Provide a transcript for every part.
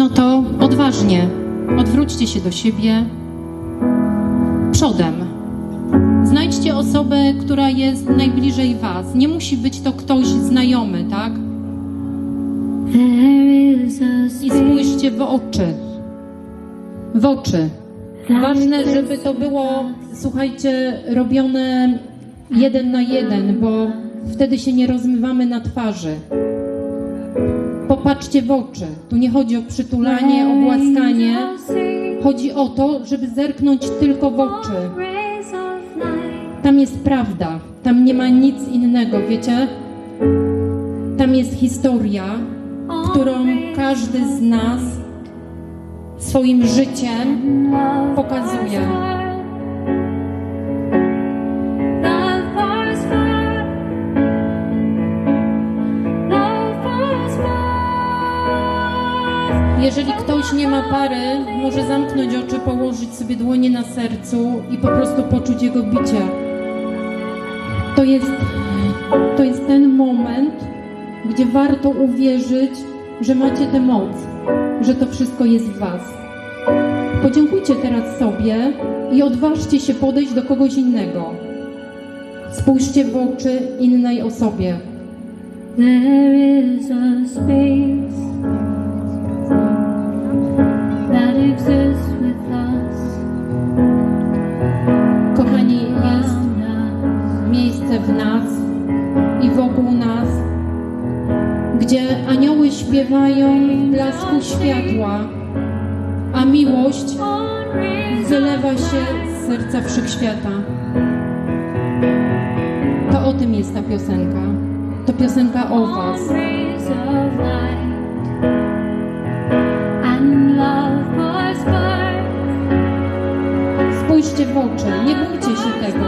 No to odważnie odwróćcie się do siebie przodem. Znajdźcie osobę, która jest najbliżej Was. Nie musi być to ktoś znajomy, tak? I spójrzcie w oczy. W oczy. Ważne, żeby to było, słuchajcie, robione jeden na jeden, bo wtedy się nie rozmywamy na twarzy. Popatrzcie w oczy. Tu nie chodzi o przytulanie, o głaskanie. Chodzi o to, żeby zerknąć tylko w oczy. Tam jest prawda. Tam nie ma nic innego, wiecie? Tam jest historia, którą każdy z nas swoim życiem pokazuje. Nie ma pary, może zamknąć oczy, położyć sobie dłonie na sercu i po prostu poczuć jego bicie. To jest, to jest ten moment, gdzie warto uwierzyć, że macie tę moc, że to wszystko jest w Was. Podziękujcie teraz sobie i odważcie się podejść do kogoś innego. Spójrzcie w oczy innej osobie. There is a space światła, a miłość wylewa się z serca wszechświata. To o tym jest ta piosenka. To piosenka o Was. Spójrzcie w oczy, nie bójcie się tego.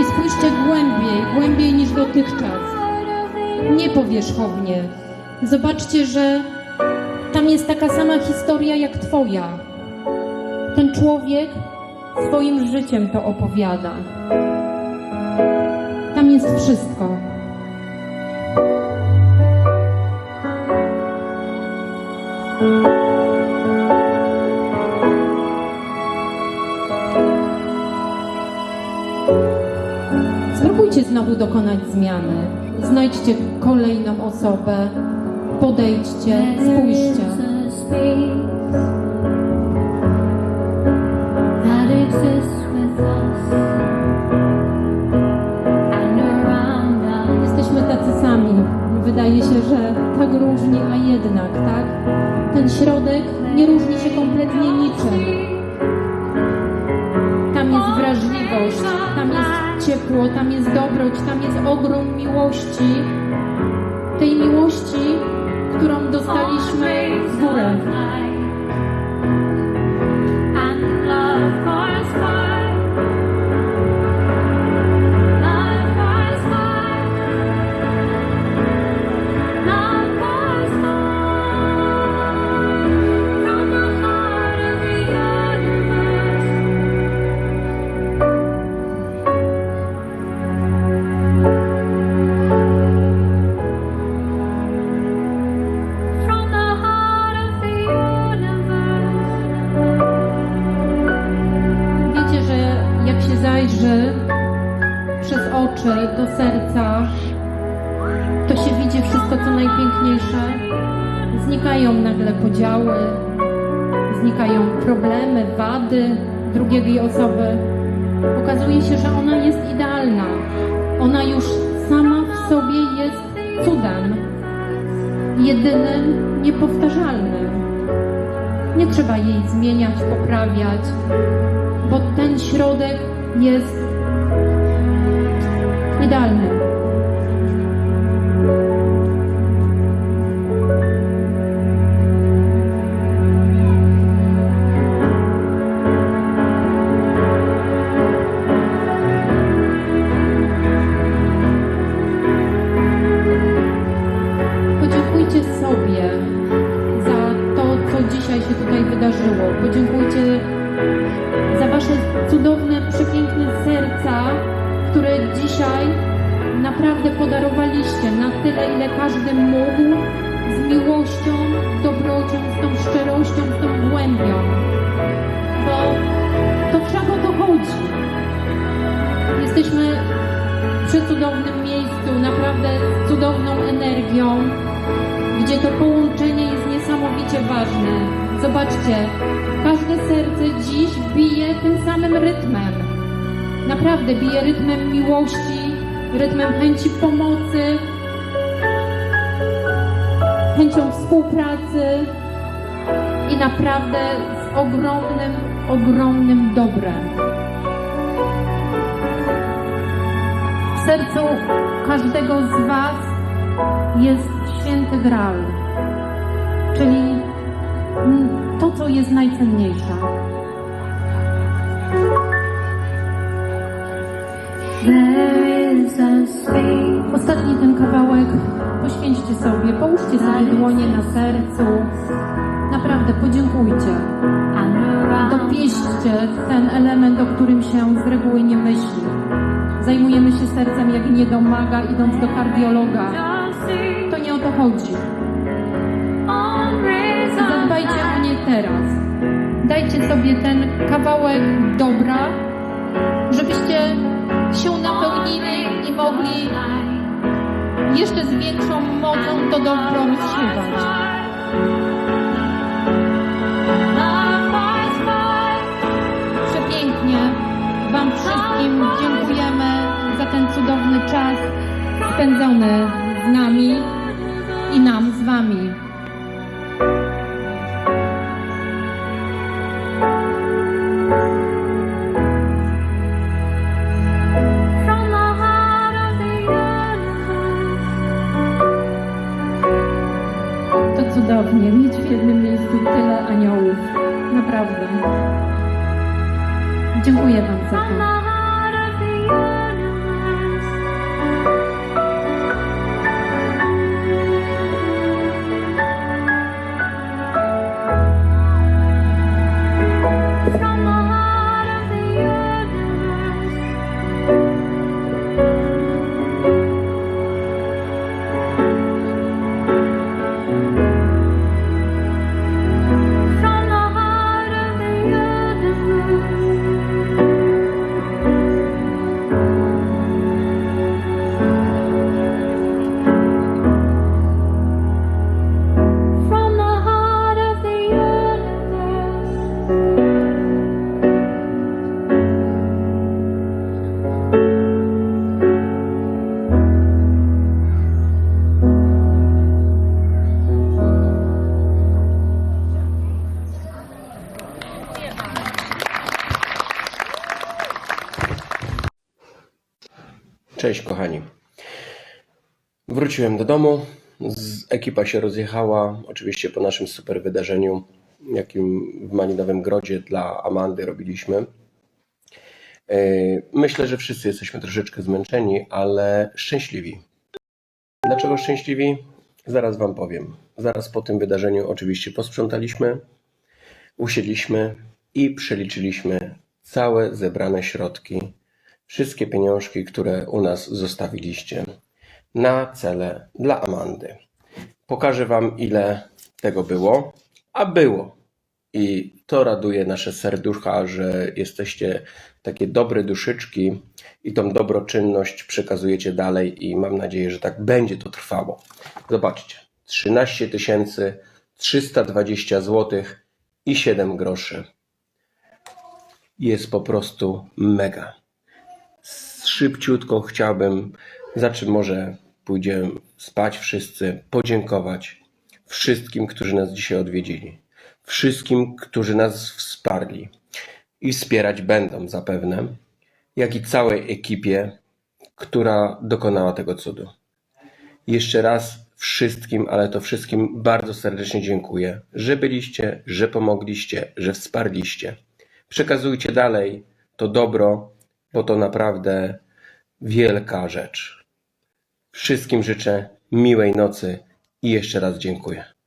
I spójrzcie głębiej, głębiej niż dotychczas. Nie powierzchownie. Zobaczcie, że tam jest taka sama historia jak Twoja. Ten człowiek swoim życiem to opowiada. Tam jest wszystko. Spróbujcie znowu dokonać zmiany. Znajdźcie kolejną osobę, podejdźcie, spójrzcie. Jesteśmy tacy sami. Wydaje się, że tak różni, a jednak, tak? Ten środek nie różni się kompletnie niczym. Ciepło, tam jest dobroć, tam jest ogrom miłości. Tej miłości, którą dostaliśmy w górę. Nagle podziały, znikają problemy, wady drugiej osoby. Okazuje się, że ona jest idealna. Ona już sama w sobie jest cudem, jedynym, niepowtarzalnym. Nie trzeba jej zmieniać, poprawiać, bo ten środek jest idealny. Naprawdę podarowaliście na tyle, ile każdy mógł, z miłością, dobrocią, z tą szczerością, z tą głębią. Bo to wszak o to chodzi. Jesteśmy w przecudownym miejscu, naprawdę z cudowną energią, gdzie to połączenie jest niesamowicie ważne. Zobaczcie, każde serce dziś bije tym samym rytmem. Naprawdę bije rytmem miłości, rytmem chęci pomocy, chęcią współpracy i naprawdę z ogromnym, ogromnym dobrem. W sercu każdego z Was jest święty Graal, czyli mm, to, co jest najcenniejsze. There is Ostatni ten kawałek poświęćcie sobie, połóżcie sobie dłonie na sercu. Naprawdę podziękujcie. Dopieśćcie ten element, o którym się z reguły nie myśli. Zajmujemy się sercem jak niedomaga, idąc do kardiologa. To nie o to chodzi. Zadbajcie o nie teraz. Dajcie sobie ten kawałek dobra, żebyście się napełnili i mogli jeszcze z większą mocą to dobro rozsiewać. Przepięknie Wam wszystkim dziękujemy za ten cudowny czas spędzony z nami i nam z Wami. Dziękuję Wam za to. Cześć kochani. Wróciłem do domu. Ekipa się rozjechała. Oczywiście po naszym super wydarzeniu, jakim w Malinowym Grodzie dla Amandy robiliśmy. Yy, Myślę, że wszyscy jesteśmy troszeczkę zmęczeni, ale szczęśliwi. Dlaczego szczęśliwi? Zaraz Wam powiem. Zaraz po tym wydarzeniu oczywiście posprzątaliśmy, usiedliśmy i przeliczyliśmy całe zebrane środki wszystkie pieniążki, które u nas zostawiliście na cele dla Amandy. Pokażę Wam, ile tego było, a było. I to raduje nasze serducha, że jesteście takie dobre duszyczki i tą dobroczynność przekazujecie dalej i mam nadzieję, że tak będzie to trwało. Zobaczcie, 13 320 zł i 7 groszy. Jest po prostu mega szybciutko chciałbym, za czym może pójdziemy spać wszyscy, podziękować wszystkim, którzy nas dzisiaj odwiedzili, wszystkim, którzy nas wsparli i wspierać będą zapewne, jak i całej ekipie, która dokonała tego cudu. Jeszcze raz wszystkim, ale to wszystkim bardzo serdecznie dziękuję, że byliście, że pomogliście, że wsparliście. Przekazujcie dalej to dobro, bo to naprawdę wielka rzecz. Wszystkim życzę miłej nocy i jeszcze raz dziękuję.